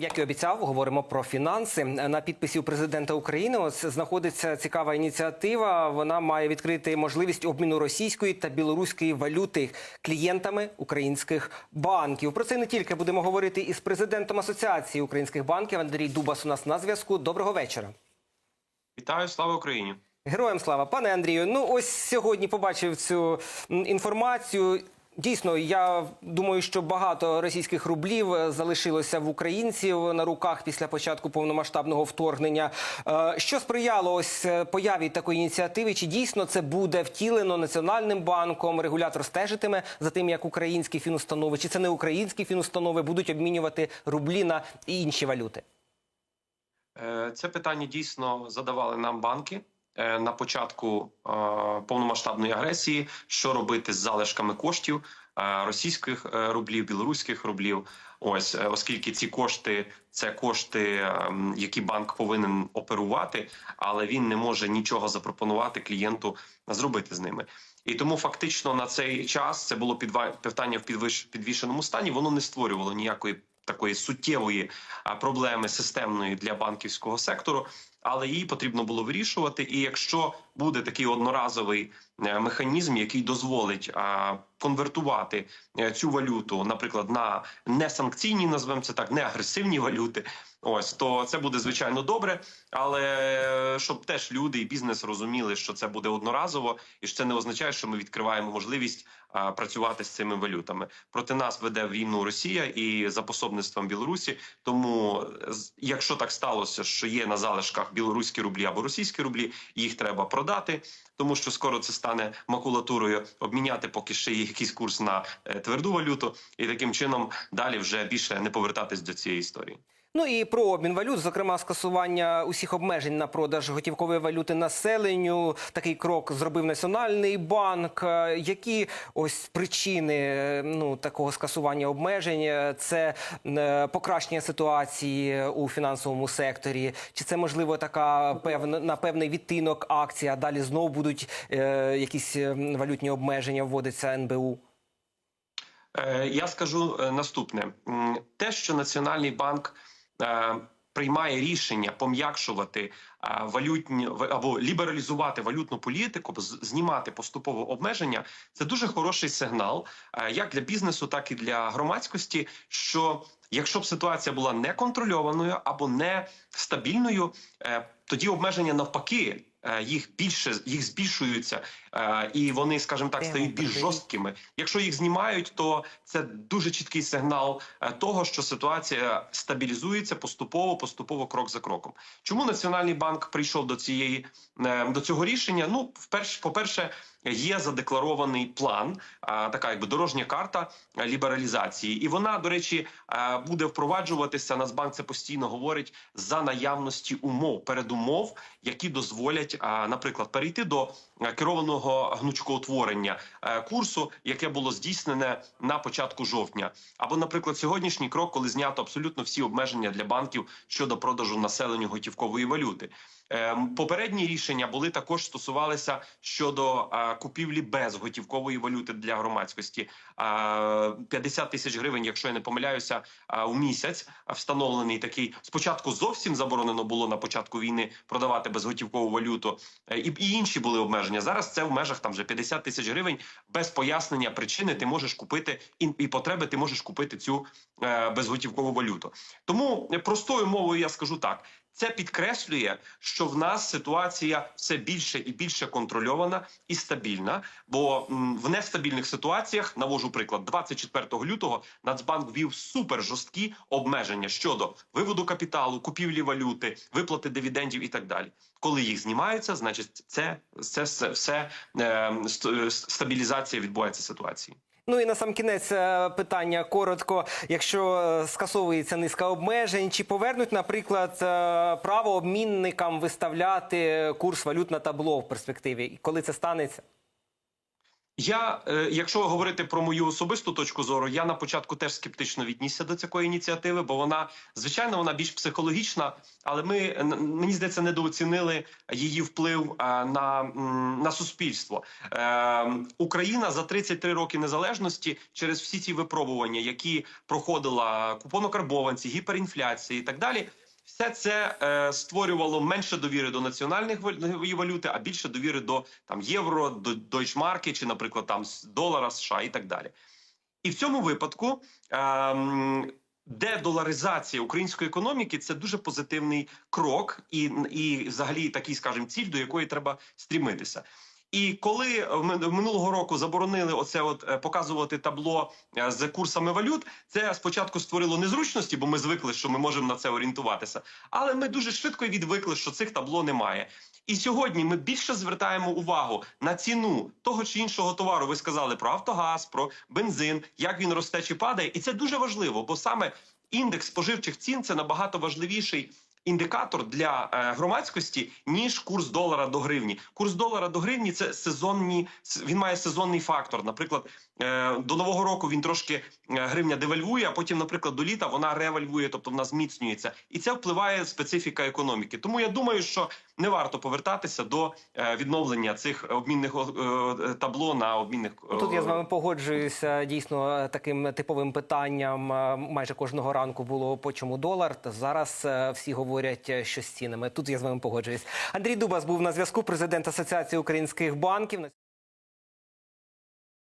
Як і обіцяв, говоримо про фінанси. На підписі у президента України ось знаходиться цікава ініціатива. Вона має відкрити можливість обміну російської та білоруської валюти клієнтами українських банків. Про це не тільки будемо говорити із президентом Асоціації українських банків Андрій Дубас. У нас на зв'язку. Доброго вечора. Вітаю, слава Україні! Героям слава, пане Андрію. Ну ось сьогодні побачив цю інформацію. Дійсно, я думаю, що багато російських рублів е, залишилося в українців на руках після початку повномасштабного вторгнення. Е, Що сприяло ось е, появі такої ініціативи? Чи дійсно це буде втілено національним банком? Регулятор стежитиме за тим, як українські фінустанови, чи це не українські фінустанови будуть обмінювати рублі на інші валюти? Це питання дійсно задавали нам банки на початку е, повномасштабної агресії. Що робити з залишками коштів е, російських е, рублів, білоруських рублів? Ось е, оскільки ці кошти це кошти, які банк повинен оперувати, але він не може нічого запропонувати клієнту зробити з ними. І тому фактично на цей час це було питання в підвішеному стані. Воно не створювало ніякої такої суттєвої проблеми системної для банківського сектору, але її потрібно було вирішувати. І якщо буде такий одноразовий е, механізм, який дозволить конвертувати е, цю валюту, наприклад, на несанкційні, назвемо це так, не агресивні валюти. Ось то це буде звичайно добре, але е, щоб теж люди і бізнес розуміли, що це буде одноразово, і що це не означає, що ми відкриваємо можливість а, працювати з цими валютами. Проти нас веде війну Росія і за пособництвом Білорусі. Тому, з- якщо так сталося, що є на залишках білоруські рублі або російські рублі, їх треба продати, тому що скоро це стане макулатурою обміняти, поки ще є якийсь курс на е, тверду валюту, і таким чином далі вже більше не повертатись до цієї історії. Ну і про обмін валют, зокрема скасування усіх обмежень на продаж готівкової валюти населенню. Такий крок зробив Національний банк. Які ось причини е, ну такого скасування обмежень? Це е, покращення ситуації у фінансовому секторі? Чи це можливо така певна на певний відтинок акція? а Далі знову будуть е, якісь е, валютні обмеження вводиться НБУ? Я скажу наступне: те, що Національний банк приймає рішення пом'якшувати е, валютні або лібералізувати валютну політику, знімати поступово обмеження, це дуже хороший сигнал, е, як для бізнесу, так і для громадськості. Що якщо б ситуація була неконтрольованою або нестабільною, е, тоді обмеження навпаки. е, Їх більше їх збільшуються, е, і вони, скажімо так, стають більш жорсткими. Якщо їх знімають, то це дуже чіткий сигнал е, того, що ситуація стабілізується поступово, поступово, крок за кроком. Чому Національний банк прийшов до цієї до цього рішення? Ну, вперше, по перше, є задекларований план, така якби дорожня карта лібералізації, і вона, до речі, буде впроваджуватися. Нацбанк це постійно говорить за наявності умов, передумов, які дозволять, наприклад, перейти до е, керованого гнучкоутворення е, курсу, яке було здійснене на початку жовтня, або, наприклад, сьогоднішній крок, коли знято абсолютно всі обмеження для банків щодо продажу населенню готівкової валюти. Е, Попередні рішення були також стосувалися щодо купівлі без готівкової валюти для громадськості. Е, 50 тисяч гривень, якщо я не помиляюся, у місяць встановлений такий. Спочатку зовсім заборонено було на початку війни продавати безготівкову валюту, е, і, інші були обмеження. Зараз це в межах там вже 50 тисяч гривень без пояснення причини. Ти можеш купити і, потреби. Ти можеш купити цю е, безготівкову валюту. Тому простою мовою я скажу так. Це підкреслює, що в нас ситуація все більше і більше контрольована і стабільна. Бо в нестабільних ситуаціях навожу приклад 24 лютого Нацбанк ввів супер жорсткі обмеження щодо виводу капіталу, купівлі валюти, виплати дивідендів і так далі. Коли їх знімаються, значить це, це все, все е, стабілізація відбувається ситуації. Ну і на сам кінець е, питання коротко. Якщо е, скасовується низка обмежень, чи повернуть, наприклад, е, право обмінникам виставляти курс валют на табло в перспективі? Коли це станеться? Я, е, якщо говорити про мою особисту точку зору, я на початку теж скептично віднісся до такої ініціативи, бо вона, звичайно, вона більш психологічна, але ми мені здається недооцінили її вплив е, на, на суспільство. Е, Україна за 33 роки незалежності через всі ці випробування, які проходила купонокарбованці, гіперінфляція і так далі. Все це е, створювало менше довіри до національних валюти, а більше довіри до там євро, до дойчмарки чи, наприклад, там долара США і так далі. І в цьому випадку ем, дедоларизація української економіки це дуже позитивний крок, і, і взагалі такий, скажімо, ціль, до якої треба стрімитися. І коли ми- минулого року заборонили оце от е, показувати табло е, з курсами валют, це спочатку створило незручності, бо ми звикли, що ми можемо на це орієнтуватися. Але ми дуже швидко відвикли, що цих табло немає. І сьогодні ми більше звертаємо увагу на ціну того чи іншого товару. Ви сказали про Автогаз, про бензин, як він росте чи падає, і це дуже важливо, бо саме індекс споживчих цін це набагато важливіший. Індикатор для е, громадськості ніж курс долара до гривні. Курс долара до гривні це сезонні. Він має сезонний фактор. Наприклад, е, до нового року він трошки е, гривня девальвує, а потім, наприклад, до літа вона ревальвує, тобто вона зміцнюється, і це впливає специфіка економіки. Тому я думаю, що не варто повертатися до відновлення цих обмінних табло на обмінних Тут я з вами погоджуюся. Дійсно, таким типовим питанням майже кожного ранку було по чому долар. Та зараз всі говорять, е, що з цінами. Тут я з вами погоджуюсь. Андрій Дубас був на зв'язку. Президент Асоціації українських банків.